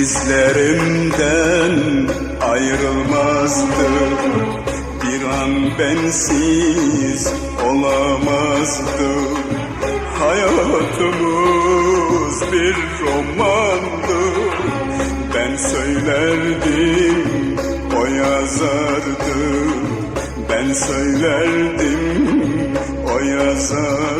dizlerimden ayrılmazdı. Bir an bensiz olamazdı. Hayatımız bir romandı. Ben söylerdim o yazardı. Ben söylerdim o yazardı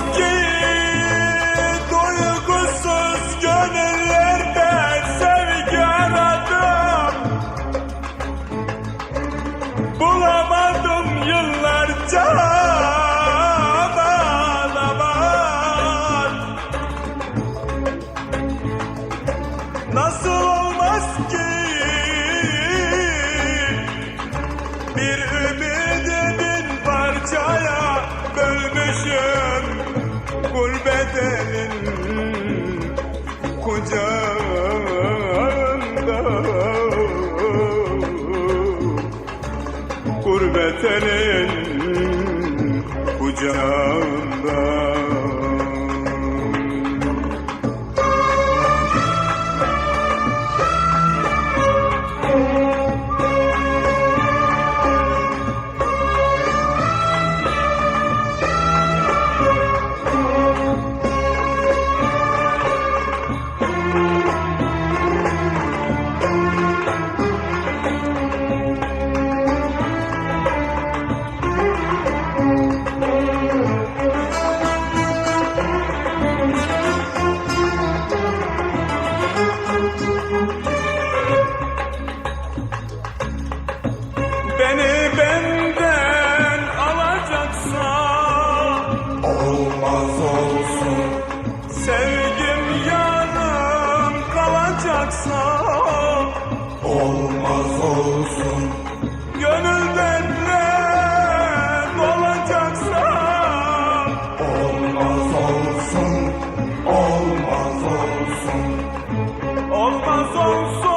Nasıl olmaz ki? Bir ümidi bin parçaya bölmüşüm Gurbet elin kucağında. Gurbet elin kucağında Beni benden alacaksa Olmaz olsun. Sevgim yanım kalacaksa Olmaz olsun. Gönül benle dolacaksa Olmaz olsun. Olmaz olsun. Olmaz olsun